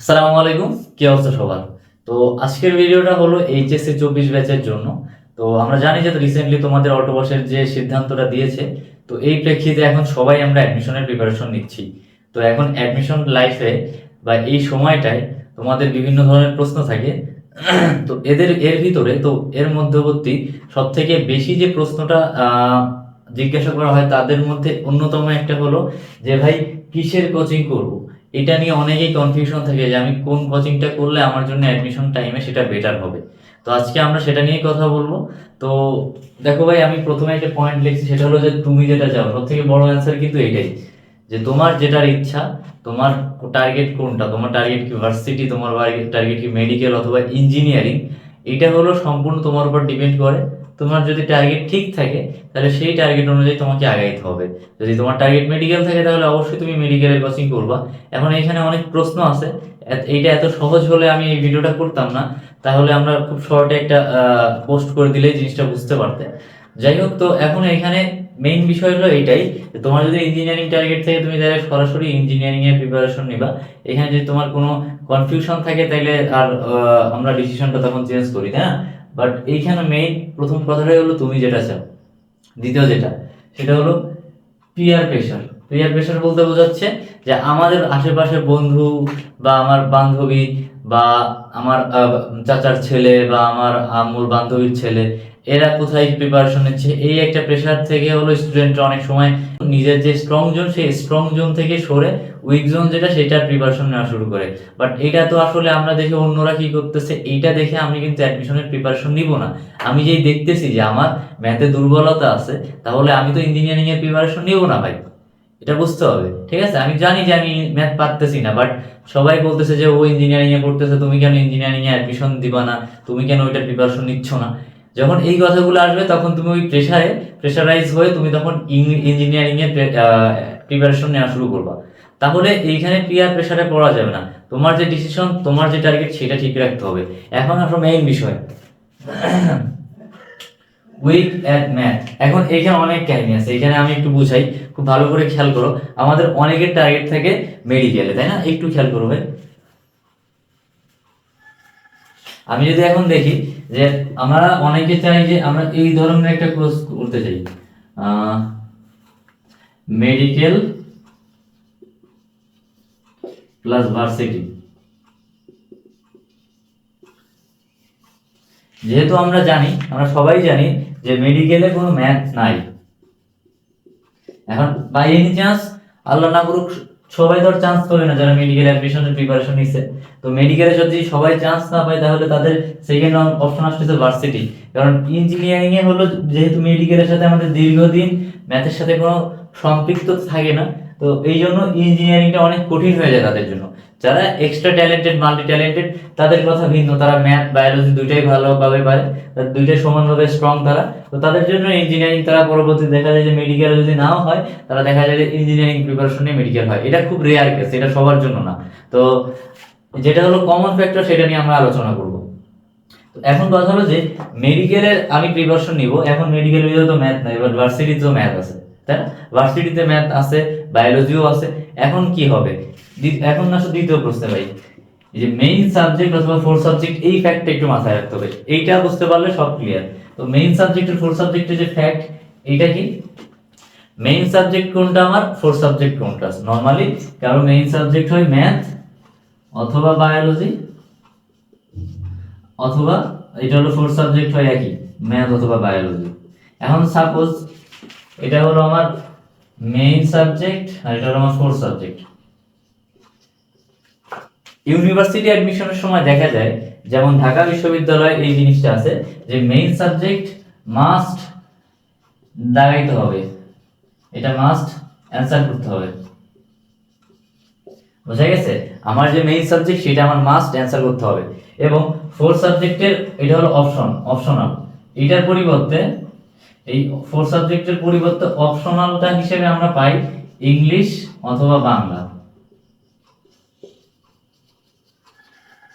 আসসালামু আলাইকুম, কি অবস্থা সবার? তো আজকের ভিডিওটা হলো এইচএসসি চব্বিশ ব্যাচের জন্য। তো আমরা জানি যে রিসেন্টলি তোমাদের অটোবসের যে সিদ্ধান্তটা দিয়েছে, তো এই প্রেক্ষিতে এখন সবাই আমরা অ্যাডমিশনের প্রিপারেশন নিচ্ছি। তো এখন অ্যাডমিশন লাইফে বা এই সময়টায় তোমাদের বিভিন্ন ধরনের প্রশ্ন থাকে। তো এদের, এর ভিতরে, তো এর মধ্যবর্তী সব থেকে বেশি যে প্রশ্নটা জিজ্ঞাসা করা হয় তাদের মধ্যে অন্যতম একটা হলো যে ভাই কিসের কোচিং করব? এটা নিয়ে অনেকেই কনফিউশন থাকে যে আমি কোন কোচিংটা করলে আমার জন্য অ্যাডমিশন টাইমে সেটা বেটার হবে। তো আজকে আমরা সেটা নিয়েই কথা বলব। তো দেখো ভাই, আমি প্রথমে একটা পয়েন্ট লিখছি, সেটা হলো যে তুমি যেটা চাও সব থেকে বড় অ্যান্সার কিন্তু এটাই, যে তোমার যেটার ইচ্ছা, তোমার টার্গেট কোনটা? তোমার টার্গেট কি ভার্সিটি তোমার টার্গেট কি মেডিকেল অথবা ইঞ্জিনিয়ারিং এটা হলো সম্পূর্ণ তোমার উপর ডিপেন্ড করে। তোমার যদি টার্গেট ঠিক থাকে, তাহলে সেই টার্গেট অনুযায়ী তোমাকে আগাইতে হবে। যদি তোমার টার্গেট মেডিকেল থাকে, তাহলে অবশ্যই তুমি মেডিকেলের কোচিং করবা। এখন এখানে অনেক প্রশ্ন আছে। এইটা এত সহজ হলে আমি এই ভিডিওটা করতাম না। তাহলে আমরা খুব শর্টে একটা পোস্ট করে দিলেই জিনিসটা বুঝতে পারতে। যাই হোক, তো এখন এখানে মেইন বিষয় হলো এইটাই। তোমার যদি ইঞ্জিনিয়ারিং টার্গেট থেকে, তুমি তাহলে সরাসরি ইঞ্জিনিয়ারিং এর প্রিপারেশন নিবা। এখানে যদি তোমার কোনো কনফিউশন থাকে, তাহলে আর আমরা ডিসিশনটা তখন চেঞ্জ করি, তাই না? বাট এইখানে মেইন প্রথম কথাটাই হলো তুমি যেটা চাও। দ্বিতীয় যেটা, সেটা হলো পিয়ার প্রেশার পিয়ার প্রেশার বলতে বোঝাচ্ছে যে আমাদের আশেপাশে বন্ধু বা আমার বান্ধবী বা আমার চাচার ছেলে বা আমার আম্মুর বান্ধবীর ছেলে এরা কোথায় প্রিপারেশন নিচ্ছে? এই একটা প্রেশার থেকে হলো স্টুডেন্ট অনেক সময় নিজের যে স্ট্রং জোন সেই স্ট্রং জোন থেকে সরে উইক জোন যেটা, সেটার প্রিপারেশন নেওয়া শুরু করে। বাট এটা তো আসলে আমরা দেখে অন্যরা কি করতেছে, এইটা দেখে আমি কিন্তু অ্যাডমিশনের প্রিপারেশন নিব না। আমি যেই দেখতেছি যে আমার ম্যাথে দুর্বলতা আছে, তাহলে আমি তো ইঞ্জিনিয়ারিং এর প্রিপারেশন নিব না ভাই। এটা বুঝতে হবে, ঠিক আছে? আমি জানি যে আমি ম্যাথ পারতেছি না বাট সবাই বলতেছে যে ও ইঞ্জিনিয়ারিং এ পড়তেছে, তুমি কেন ইঞ্জিনিয়ারিং এ অ্যাডমিশন দিবা না? তুমি কেন ওইটার প্রিপারেশন নিচ্ছ না? যখন এই কথাগুলো আসবে, তখন তুমি ওই প্রেশারে প্রেশারাইজ হয়ে তুমি তখন ইঞ্জিনিয়ারিং এর প্রিপারেশন নেওয়া শুরু করবা। তাহলে এইখানে পিয়ার প্রেশারে পড়া যাবে না? তোমার যে ডিসিশন তোমার যে টার্গেট সেটা ঠিক রাখতে হবে। এখন আসলে মেইন বিষয়। উইক অ্যাট ম্যাথ এখন এখানে অনেক কাহিনী আছে। এখানে আমি একটু বুঝাই। খুব ভালো করে খেয়াল করো। আমাদের অনেকের টার্গেট থাকে মেডিকেলে তাই না? একটু খেয়াল করো ভাই। আমি যদি এখন দেখি যে আমরা অনেকে চাই যে আমরা এই ধরনের একটা কোর্স করতে চাই। মেডিকেল প্লাস ভার্সিটি যেহেতু আমরা জানি, আমরা সবাই জানি যে মেডিকেলে কোনো ম্যাথ নাই। এখন বাই এনি চান্স আল্লাহ না করুক সবাই ধর চান্স পাবে না যারা মেডিকেল অ্যাডমিশনের প্রিপারেশন নিছে। তো মেডিকেলে যদি সবাই চান্স না পায়, তাহলে তাদের সেকেন্ড অপশন আসতেছে ভার্সিটি কারণ ইঞ্জিনিয়ারিং এ হলো যেহেতু মেডিকেলের সাথে আমাদের দীর্ঘদিন ম্যাথের সাথে কোনো সম্পৃক্ত থাকে না, তো এই জন্য ইঞ্জিনিয়ারিংটা অনেক কঠিন হয়ে যায় তাদের জন্য। যারা এক্সট্রা ট্যালেন্টেড মাল্টি ট্যালেন্টেড তাদের কথা ভিন্ন। তারা ম্যাথ বায়োলজি দুইটাই ভালোভাবে পারে দুইটাই সমানভাবে স্ট্রং তারা। তো তাদের জন্য ইঞ্জিনিয়ারিং তারা পরবর্তী দেখা যায় যে মেডিকেল যদি নাও হয়, তারা দেখা যায় যে ইঞ্জিনিয়ারিং প্রিপারেশন নিয়ে মেডিকেল হয়। এটা খুব রেয়ার কেস এটা সবার জন্য না। তো যেটা হলো কমন ফ্যাক্টর সেটা নিয়ে আমরা আলোচনা করব। এখন কথা হলো যে মেডিকেলের আমি প্রিপারেশন নিব, এখন মেডিকেলের ভিতরে তো ম্যাথ নাই, এবার ভার্সিটিতে তো ম্যাথ আছে। তাই না? ভার্সিটিতে ম্যাথ আছে বায়োলজিও আছে। এখন কি হবে? এখন আসলে দ্বিতীয় প্রশ্নে ভাই। যে মেইন সাবজেক্ট অথবা ফোর সাবজেক্ট এই ফ্যাক্টটা একটু মাথায় রাখতে হবে। এইটা বুঝতে পারলে সব ক্লিয়ার তো মেইন সাবজেক্টের ফোর সাবজেক্টের যে ফ্যাক্ট এইটা কি? মেইন সাবজেক্ট কোনটা আমার? ফোর সাবজেক্ট কোনটা? নর্মালি কারও মেইন সাবজেক্ট হয় ম্যাথ অথবা বায়োলজি অথবা, এটা হলো ফোর সাবজেক্ট হয় একই ম্যাথ অথবা বায়োলজি এখন সাপোজ এটা হলো আমার মেইন সাবজেক্ট আর এটা হলো আমার ফোর সাবজেক্ট ইউনিভার্সিটি অ্যাডমিশনের সময় দেখা যায়, যেমন ঢাকা বিশ্ববিদ্যালয়ে এই জিনিসটা আছে, যে মেইন সাবজেক্ট মাস্ট দাগাইতে হবে। এটা মাস্ট অ্যান্সার করতে হবে। বোঝা গেছে? আমার যে মেইন সাবজেক্ট সেটা আমার মাস্ট অ্যান্সার করতে হবে। এবং ফোর সাবজেক্টের এটা হলো অপশন অপশনাল এটার পরিবর্তে এই ফোর সাবজেক্টের পরিবর্তে অপশনালটা হিসেবে আমরা পাই ইংলিশ অথবা বাংলা।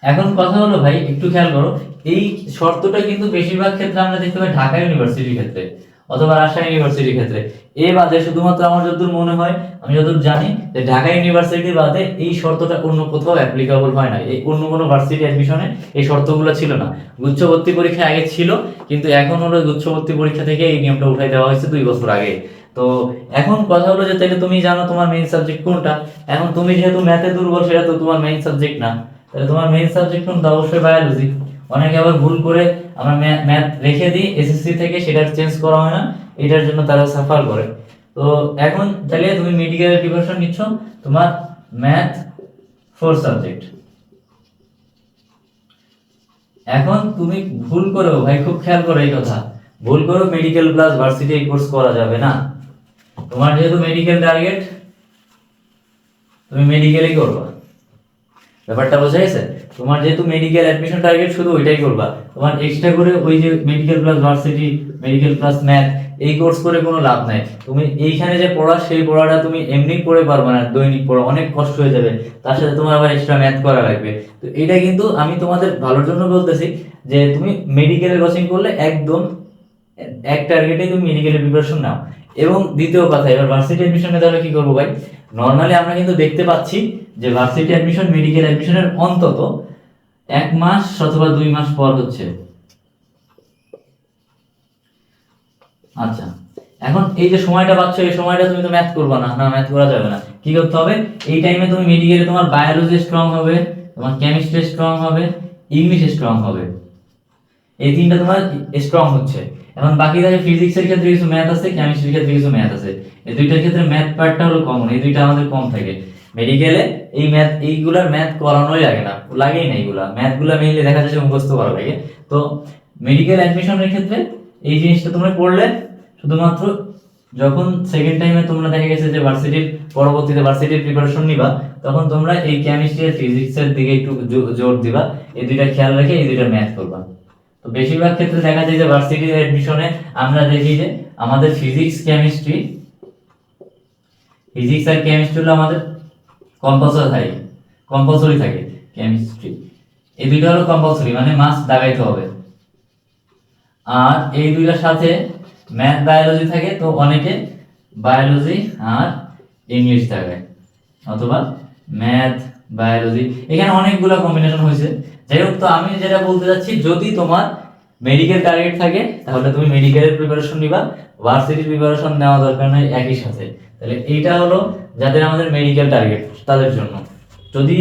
এখন কথা হলো ভাই, একটু খেয়াল করো, এই শর্তটা কিন্তু বেশিরভাগ ক্ষেত্রে আমরা দেখতে পাই ঢাকা ইউনিভার্সিটির ক্ষেত্রে। অথবা রাজশাহী ইউনিভার্সিটির ক্ষেত্রে। এ বাদে শুধুমাত্র আমার যতদূর মনে হয়, আমি যতদূর জানি যে ঢাকা ইউনিভার্সিটি বাদে এই শর্তটা অন্য কোথাও অ্যাপ্লিকেবল হয় না এই অন্য কোনো ভার্সিটি অ্যাডমিশনে এই শর্তগুলো ছিল না। গুচ্ছ ভর্তি পরীক্ষা আগে ছিল, কিন্তু এখন হলো গুচ্ছ ভর্তি পরীক্ষা থেকে এই নিয়মটা উঠাই দেওয়া হয়েছে দুই বছর আগে। তো এখন কথা হলো যে, তাহলে তুমি জানো তোমার মেইন সাবজেক্ট কোনটা? এখন তুমি যেহেতু ম্যাথে দুর্বল, সেটা তো তোমার মেইন সাবজেক্ট না। তাহলে তোমার মেইন সাবজেক্ট কোনটা? অবশ্যই বায়োলজি অনেকে আবার ভুল করে আমরা ম্যাথ রেখে দিই এসএসসি থেকে সেটা চেঞ্জ করা হয় না, এটার জন্য তারা সাফার করে। তো এখন তাহলে তুমি মেডিকেল প্রিপারেশন নিচ্ছ, তোমার ম্যাথ ফোর সাবজেক্ট এখন তুমি ভুল করো ভাই খুব খেয়াল করো এই কথা, ভুল করো মেডিকেল প্লাস ভার্সিটি এই কোর্স করা যাবে না। তোমার যেহেতু মেডিকেল টার্গেট তুমি মেডিকেলই করবা। ব্যাপারটা বোঝা গেছে? তোমার যেহেতু মেডিকেল অ্যাডমিশন টার্গেট শুধু ওইটাই করবা তোমার এক্সট্রা করে ওই যে medical plus varsity medical plus math এই কোর্স করে কোনো লাভ নাই। তুমি এইখানে যে পড়া, সেই পড়াটা তুমি এমনি পড়ে পারবে না, দৈনিক পড়া, অনেক কষ্ট হয়ে যাবে। তার সাথে তোমার আবার এক্সট্রা ম্যাথ করা লাগবে। তো এটা কিন্তু আমি তোমাদের ভালোর জন্য বলতেছি যে তুমি মেডিকেলের কোচিং করলে একদম এক টার্গেটে তুমি মেডিকেলের প্রিপারেশন নাও। এবং দ্বিতীয় কথা, এবার ভার্সিটি অ্যাডমিশনে তাহলে কি করব ভাই? নর্মালি আমরা কিন্তু দেখতে পাচ্ছি যে ভার্সিটি অ্যাডমিশন মেডিকেল অ্যাডমিশনের অন্তত এক মাস অথবা দুই মাস পর হচ্ছে। আচ্ছা এখন এই যে সময়টা পাচ্ছ, এই সময়টা তুমি তো ম্যাথ করবে না। না ম্যাথ করা যাবে না। কি করতে হবে? এই টাইমে তুমি মেডিকেলে তোমার বায়োলজি স্ট্রং হবে, তোমার কেমিস্ট্রি স্ট্রং হবে ইংলিশ স্ট্রং হবে। এই তিনটা তোমার স্ট্রং হচ্ছে। এখন বাকি থাকে ফিজিক্সের ক্ষেত্রে কিছু ম্যাথ আছে কেমিস্ট্রির ক্ষেত্রে কিছু ম্যাথ আছে, এই দুইটার ক্ষেত্রে ম্যাথ পার্টটা হলো কমন এই দুইটা আমাদের কম থাকে। মেডিকেলে এই ম্যাথ এইগুলার ম্যাথ করানোই লাগে না, লাগেই না এইগুলা। ম্যাথগুলা মেইনলি দেখা যাচ্ছে মুখস্থ করা লাগে। তো মেডিকেল অ্যাডমিশনের ক্ষেত্রে এই জিনিসটা তোমরা পড়লে, শুধুমাত্র যখন সেকেন্ড টাইমে তোমরা দেখা গেছে যে ভার্সিটির পরবর্তীতে ভার্সিটির প্রিপারেশন নিবা, তখন তোমরা এই কেমিস্ট্রি আর ফিজিক্সের দিকে একটু জোর দিবা। এই দুইটা খেয়াল রেখে এই দুইটা ম্যাথ করবা। তো বেশিরভাগ ক্ষেত্রে দেখা যায় যে ভার্সিটির অ্যাডমিশনে আমরা দেখি যে আমাদের ফিজিক্স কেমিস্ট্রি ফিজিক্স আর কেমিস্ট্রি হলো আমাদের কম্পালসারি থাকে কম্পালসরি থাকে কেমিস্ট্রি এই দুইটা হলো কম্পালসরি মানে মাস দাগাইতে হবে। আর এই দুইটার সাথে ম্যাথ বায়োলজি থাকে, তো অনেকে বায়োলজি আর ইংলিশ দাগায়। অথবা ম্যাথ বায়োলজি এখানে অনেকগুলো কম্বিনেশন হয়েছে। যাই হোক, তো আমি যেটা বলতে চাচ্ছি, যদি তোমার মেডিকেল টার্গেট থাকে, তাহলে তুমি মেডিকেলের প্রিপারেশন নিবা ভার্সিটির প্রিপারেশন নেওয়া দরকার নয় একই সাথে। তাহলে এইটা হলো যাদের আমাদের মেডিকেল টার্গেট তাদের জন্য। যদি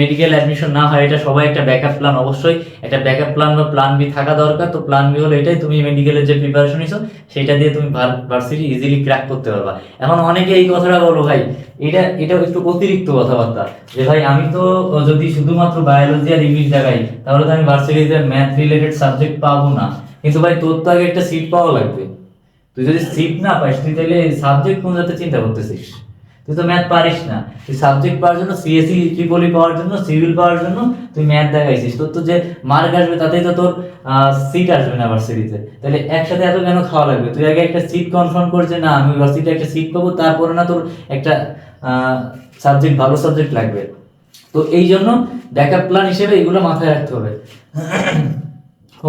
মেডিকেল অ্যাডমিশন না হয়, এটা সবাই একটা ব্যাকআপ প্ল্যান অবশ্যই। একটা ব্যাকআপ প্ল্যান বা প্ল্যান বি থাকা দরকার। তো প্ল্যান বি হলো এটাই, তুমি মেডিকেলের যে প্রিপারেশন নিছো, সেটা দিয়ে তুমি ভার্সিটি ইজিলি ক্র্যাক করতে পারবা। এখন অনেকে এই কথাটা বলো, ভাই, এটা এটা একটু অতিরিক্ত কথাবার্তা। যে, ভাই, আমি তো যদি শুধুমাত্র বায়োলজি আর ইংলিশ জায়গায় তাহলে তো আমি ভার্সিটিতে ম্যাথ রিলেটেড সাবজেক্ট পাবো না। কিন্তু ভাই, তোর তো আগে একটা সিট পাওয়া লাগবে। তুই যদি সিট না পাইস তুই তাহলে সাবজেক্ট কোন যাতে চিন্তা করতেছিস? তুই তো ম্যাথ পারিস না। তুই সাবজেক্ট পাওয়ার জন্য সিএসসি ট্রিপলি পাওয়ার জন্য সিভিল পাওয়ার জন্য তুই ম্যাথ দেখাইছিস। তোর তো যে মার্ক আসবে, তাতেই তো তোর সিট আসবে না ভার্সিটিতে তাহলে একসাথে এত কেন খাওয়া লাগবে? তুই আগে একটা সিট কনফার্ম করছে না, আমি ভার্সিটিতে একটা সিট পাবো। তারপরে না তোর একটা সাবজেক্ট ভালো সাবজেক্ট লাগবে। তো এই জন্য ব্যাকআপ প্ল্যান হিসেবে এগুলো মাথায় রাখতে হবে।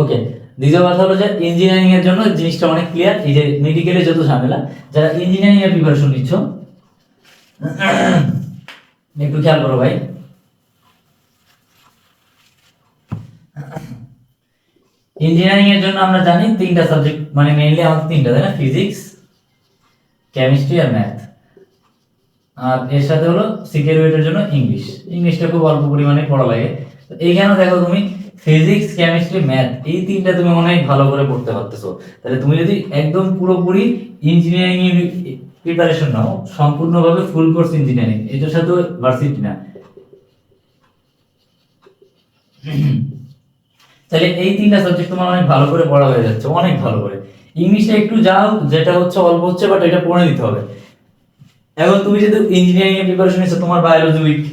ওকে দ্বিতীয় কথা হলো যে ইঞ্জিনিয়ারিং এর জন্য জিনিসটা অনেক ক্লিয়ার এই যে মেডিকেলে যত ঝামেলা, যারা ইঞ্জিনিয়ারিং এর প্রিপারেশন নিচ্ছ একটু খেয়াল করো ভাই। ইঞ্জিনিয়ারিং এর জন্য আমরা জানি তিনটা সাবজেক্ট মানে মেইনলি আমাদের তিনটা, তাই না? ফিজিক্স কেমিস্ট্রি আর ম্যাথ আর এর সাথে হলো সিকিউরিটির জন্য ইংলিশ ইংলিশটা খুব অল্প পরিমাণে পড়া লাগে। এইখানে দেখো তুমি ফিজিক্স কেমিস্ট্রি ম্যাথ এই তিনটা তুমি অনেক ভালো করে পড়তে পারতেছো। তাহলে তুমি যদি একদম পুরোপুরি ইঞ্জিনিয়ারিং প্রিপারেশন নাও, সম্পূর্ণভাবে ফুল কোর্স ইঞ্জিনিয়ারিং এটার সাথে ভার্সিটি না। তাহলে এই তিনটা সাবজেক্ট তোমার অনেক ভালো করে পড়া হয়ে যাচ্ছে, অনেক ভালো করে। ইংলিশটা একটু যাও, যেটা হচ্ছে অল্প হচ্ছে বাট এটা পড়ে দিতে হবে। এখন তুমি যেহেতু ইঞ্জিনিয়ারিং এর প্রিপারেশন নিচ্ছ তোমার বায়োলজি উইক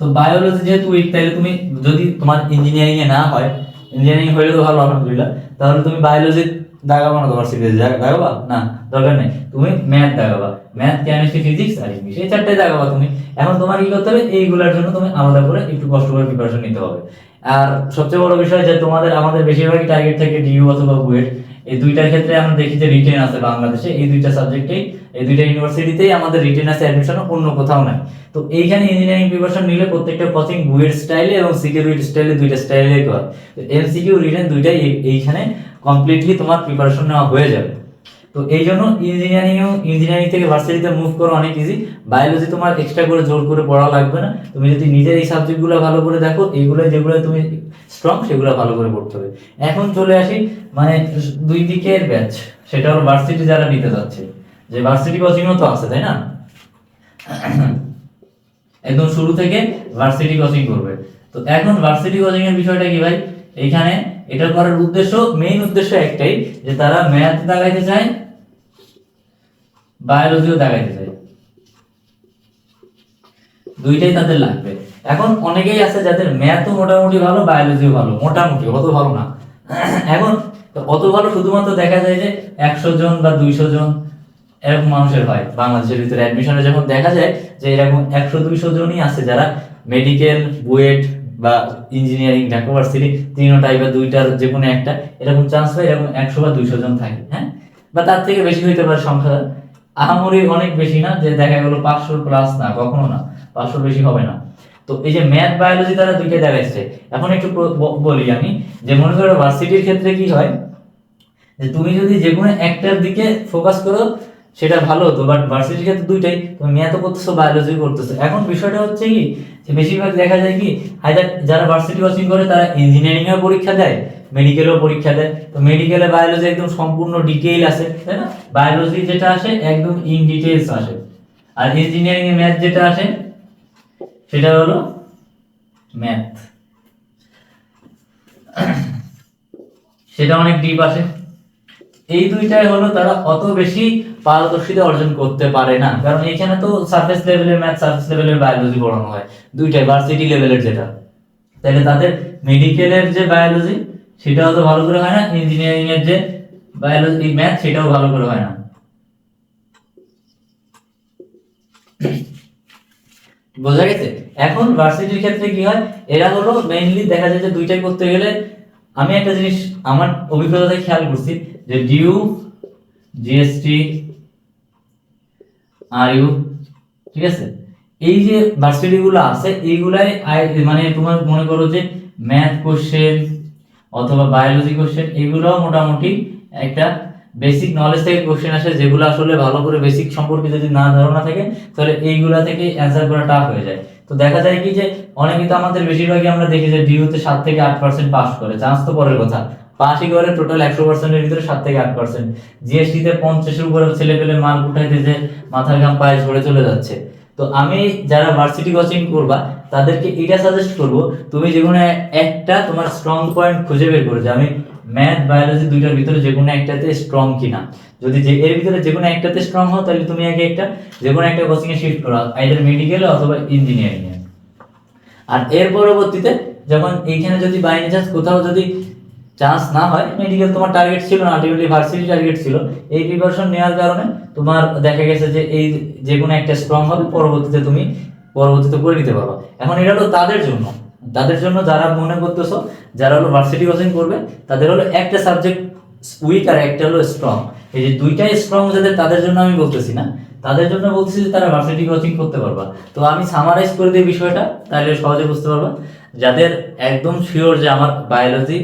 তো বায়োলজি যেহেতু উইক তাহলে তুমি যদি তোমার ইঞ্জিনিয়ারিং এ না হয় ইঞ্জিনিয়ারিং হইলে তো ভালো, আলহামদুলিল্লাহ। তাহলে তুমি বায়োলজি দাগাবা না তোমার সিরিজ দাগাবা? না, দরকার নেই। তুমি ম্যাথ দাগাবা। ম্যাথ কেমিস্ট্রি ফিজিক্স আর ইংলিশ এই চারটাই দাগাবা তুমি। এখন তোমার কি করতে হবে? এইগুলোর জন্য তুমি আলাদা করে একটু কষ্ট করে প্রিপারেশন নিতে হবে। আর সবচেয়ে বড় বিষয় যে তোমাদের, আমাদের বেশিরভাগই টার্গেট থাকে ডিইউ অথবা বুয়েট। এই দুইটার ক্ষেত্রে আমরা দেখি যে রিটেন আছে বাংলাদেশে। এই দুইটা সাবজেক্টেই এই দুইটা ইউনিভার্সিটিতেই আমাদের রিটেন আছে অ্যাডমিশন অন্য কোথাও নাই। তো এইখানে ইঞ্জিনিয়ারিং প্রিপারেশন নিলে প্রত্যেকটা কোচিং বুয়ের স্টাইলে এবং সিকিউরিটি স্টাইলে দুইটা স্টাইলে করে। এমসিকিউ রিটেন দুইটাই এইখানে কমপ্লিটলি তোমার প্রিপারেশন নেওয়া হয়ে যাবে। তো এই জন্য ইঞ্জিনিয়ারিং ইঞ্জিনিয়ারিং থেকে ভার্সিটিতে মুভ করো অনেক ইজি বায়োলজি তোমার এক্সট্রা করে জোর করে পড়া লাগবে না। তুমি যদি নিজের এই সাবজেক্টগুলো ভালো করে দেখো এইগুলো যেগুলো তুমি স্ট্রং সেগুলো ভালো করে পড়তে হবে। এখন চলে আসি মানে দুই দিকের ব্যাচ সেটা হলো ভার্সিটি যারা নিতে যাচ্ছে। যে ভার্সিটি কোচিংও তো আছে, তাই না? একদম শুরু থেকে ভার্সিটি কোচিং করবে। তো এখন ভার্সিটি কোচিং এর বিষয়টা কি ভাই? এইখানে এটা করার উদ্দেশ্য মেইন উদ্দেশ্য একটাই, যে তারা ম্যাথ দেখাইতে চায় বায়োলজিও দেখাইতে চায় দুইটাই তাদের লাগবে। এখন অনেকেই আছে যাদের ম্যাথও মোটামুটি ভালো, বায়োলজিও ভালো, মোটামুটি, অত ভালো না। এখন অত ভালো শুধুমাত্র দেখা যায় যে একশো জন বা দুইশো জন এরকম মানুষের হয় বাংলাদেশের ভিতরে অ্যাডমিশনে যখন দেখা যায় যে এরকম একশো দুইশো জনই আছে যারা মেডিকেল বুয়েট বা ইঞ্জিনিয়ারিং ঢাকা ভার্সিটি তিনটাই বা দুইটার যে কোনো একটা, এরকম চান্স হয় এরকম একশো বা দুইশো জন থাকে হ্যাঁ? বা তার থেকে বেশি হইতে পারে সংখ্যা আহামরি অনেক বেশি না যে দেখা গেল পাঁচশোর প্লাস না, কখনো না, পাঁচশোর বেশি হবে না। তো এই যে ম্যাথ বায়োলজি তারা দুইটা দেখাচ্ছে এখন একটু বলি আমি, যে মনে করো ভার্সিটির ক্ষেত্রে কি হয়? যে তুমি যদি যে কোনো একটার দিকে ফোকাস করো সেটা ভালো হতো বাট ভার্সিটির ক্ষেত্রে দুইটাই। তুমি ম্যাথও করতেছো বায়োলজি করতেছো। এখন বিষয়টা হচ্ছে কি, যে বেশিরভাগ দেখা যায় কি হায়দার যারা ভার্সিটি কোচিং করে, তারা ইঞ্জিনিয়ারিং এর পরীক্ষা দেয় মেডিকেলও পরীক্ষা দেয়। তো মেডিকেলে বায়োলজি একদম সম্পূর্ণ ডিটেইল আসে তাই না? বায়োলজি যেটা আসে, একদম ইন ডিটেইলস আসে। আর ইঞ্জিনিয়ারিং এ ম্যাথ যেটা আসে, সেটা হলো ম্যাথ সেটা অনেক ডিপ আসে। এই দুইটাই হলো তারা অত বেশি পারদর্শিতা অর্জন করতে পারে না। কারণ এখানে তো সারফেস লেভেলের ম্যাথ সারফেস লেভেলের বায়োলজি পড়ানো হয়। দুইটাই ভার্সিটি লেভেলের যেটা। তাহলে তাদের মেডিকেলের যে বায়োলজি সেটাও তো ভালো করে হয় না? ইঞ্জিনিয়ারিং এর যে বায়োলজি ম্যাথ সেটাও ভালো করে হয় না। বোঝা গেছে? এখন ভার্সিটির ক্ষেত্রে কি হয়? এরা হলো মেইনলি দেখা যায় যে দুইটাই করতে গেলে, আমি একটা জিনিস, আমার অভিজ্ঞতা থেকে খেয়াল করছি যে ডিউ জিএসটি আর ইউ, ঠিক আছে? এই যে ভার্সিটি গুলো আছে, এইগুলাই মানে তোমার মনে করো যে ম্যাথ কোশ্চেন অথবা বায়োলজি কোশ্চেন এগুলোও মোটামুটি একটা বেসিক নলেজ থেকে কোশ্চেন আসে, যেগুলো আসলে ভালো করে বেসিক সম্পর্কে যদি না ধারণা থাকে, তাহলে এইগুলা থেকে অ্যান্সার করা টাফ হয়ে যায়। তো দেখা যায় কি যে অনেকে তো আমাদের বেশিরভাগই আমরা দেখি যে ডিউতে সাত থেকে আট পার্সেন্ট পাস করে চান্স তো পরের কথা। পাসই করে টোটাল একশো পার্সেন্টের ভিতরে সাত থেকে আট পার্সেন্ট জিএসটিতে পঞ্চাশের উপরে ছেলে পেলে মাল উঠাইতে যে মাথার ঘাম পায়ে ঝরে চলে যাচ্ছে। তো আমি যারা ভার্সিটি কোচিং করবা, তাদেরকে এটা সাজেস্ট করব, তুমি যে কোনো একটা তোমার স্ট্রং পয়েন্ট খুঁজে বের করো যে আমি ম্যাথ বায়োলজি দুইটার ভিতরে যে কোনো একটাতে স্ট্রং কিনা। যদি যে, এর ভিতরে যে কোনো একটাতে স্ট্রং হও, তাহলে তুমি আগে একটা, যে কোনো একটা কোচিং এ শিফট করো আইদার মেডিকেলে অথবা ইঞ্জিনিয়ারিং এ। আর এর পরবর্তীতে, যখন এইখানে যদি বাই চান্স কোথাও যদি চান্স না হয় মেডিকেল তোমার টার্গেট ছিল না আলটিমেটলি ভার্সিটি টার্গেট ছিল। এই প্রিপারেশন নেওয়ার কারণে তোমার দেখা গেছে যে এই যে কোনো একটা স্ট্রং হবে, পরবর্তীতে তুমি পরবর্তীতে করে নিতে পারো এখন এটা হলো তাদের জন্য। তাদের জন্য যারা মনে করতেছো, যারা হলো ভার্সিটি কোচিং করবে, তাদের হলো একটা সাবজেক্ট উইক আর একটা হলো স্ট্রং এই যে দুইটাই স্ট্রং যাদের, তাদের জন্য আমি বলতেছি না। তাদের জন্য বলছি যে তারা ভার্সিটি কোচিং করতে পারবা। তো আমি সামারাইজ করে দিই বিষয়টা, তাহলে সহজে বুঝতে পারবা। যাদের একদম শিওর যে আমার বায়োলজি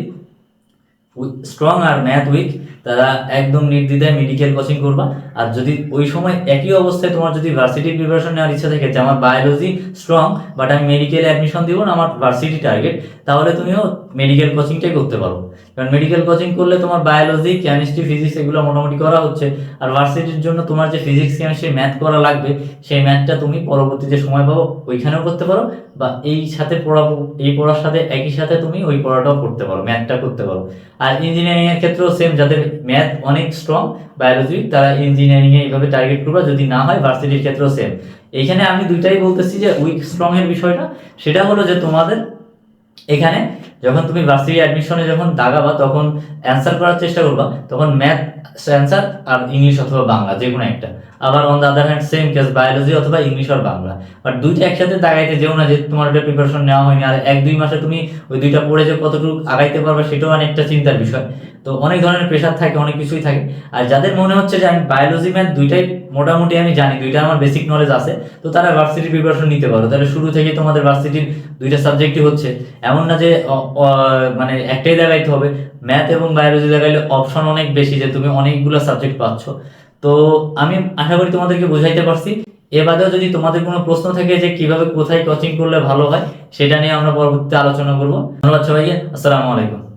স্ট্রং আর ম্যাথ উইক তারা একদম নির্দ্বিধায় মেডিকেল কোচিং করবা। আর যদি ওই সময় একই অবস্থায় তোমার যদি ভার্সিটি প্রিপারেশন নেওয়ার ইচ্ছা থাকে যে আমার বায়োলজি স্ট্রং বাট আমি মেডিকেল অ্যাডমিশন দিব না, আমার ভার্সিটি টার্গেট তাহলে তুমিও মেডিকেল কোচিংটাই করতে পারো। কারণ মেডিকেল কোচিং করলে তোমার বায়োলজি কেমিস্ট্রি ফিজিক্স এগুলো মোটামুটি করা হচ্ছে। আর ভার্সিটির জন্য তোমার যে ফিজিক্স কেমিস্ট্রি ম্যাথ করা লাগবে, সেই ম্যাথটা তুমি পরবর্তী যে সময় পাবো, ওইখানেও করতে পারো। বা এই সাথে পড়াবো এই পড়ার সাথে, একই সাথে তুমি ওই পড়াটাও করতে পারো ম্যাথটা করতে পারো। আর ইঞ্জিনিয়ারিং এর ক্ষেত্রেও সেম যাদের ম্যাথ অনেক স্ট্রং বায়োলজি তারা ইঞ্জিনিয়ারিং এ এইভাবে টার্গেট করবা, যদি না হয় ভার্সিটির ক্ষেত্রেও সেম এইখানে আমি দুইটাই বলতেছি যে উইক স্ট্রং এর বিষয়টা, সেটা হলো যে তোমাদের এখানে যখন তুমি ভার্সিটি অ্যাডমিশনে যখন দাগাবা, তখন অ্যান্সার করার চেষ্টা করবা, তখন ম্যাথ অ্যান্সার আর ইংলিশ অথবা বাংলা যে কোনো একটা। আবার on the other hand same case biology অথবা ইংলিশ আর বাংলা। বাট দুইটা একসাথে দাগাইতে যেও না যে তোমার ওটা প্রিপারেশন নেওয়া হয়নি। আর এক দুই মাসে তুমি ওই দুইটা পড়ে যে কতটুকু আগাইতে পারবে, সেটাও অনেকটা চিন্তার বিষয়। তো অনেক ধরনের প্রেশার থাকে, অনেক কিছুই থাকে। আর যাদের মনে হচ্ছে যে আমি বায়োলজি ম্যাথ দুইটাই মোটামুটি আমি জানি, দুইটা আমার বেসিক নলেজ আছে, তো তারা ভার্সিটি প্রিপারেশন নিতে পারো। তাহলে শুরু থেকে তোমাদের ভার্সিটির দুইটা সাবজেক্টই হচ্ছে। এমন না যে মানে একটাই দেখাইতে হবে। ম্যাথ এবং বায়োলজি দেখাইলে অপশন অনেক বেশি যে তুমি অনেকগুলো সাবজেক্ট পাচ্ছ। তো আমি আশা করি তোমাদেরকে বোঝাইতে পারছি। এ বাদেও যদি তোমাদের কোনো প্রশ্ন থাকে যে কীভাবে কোথায় কোচিং করলে ভালো হয়, সেটা নিয়ে আমরা পরবর্তীতে আলোচনা করব। ধন্যবাদ সবাইকে, আসসালামু আলাইকুম।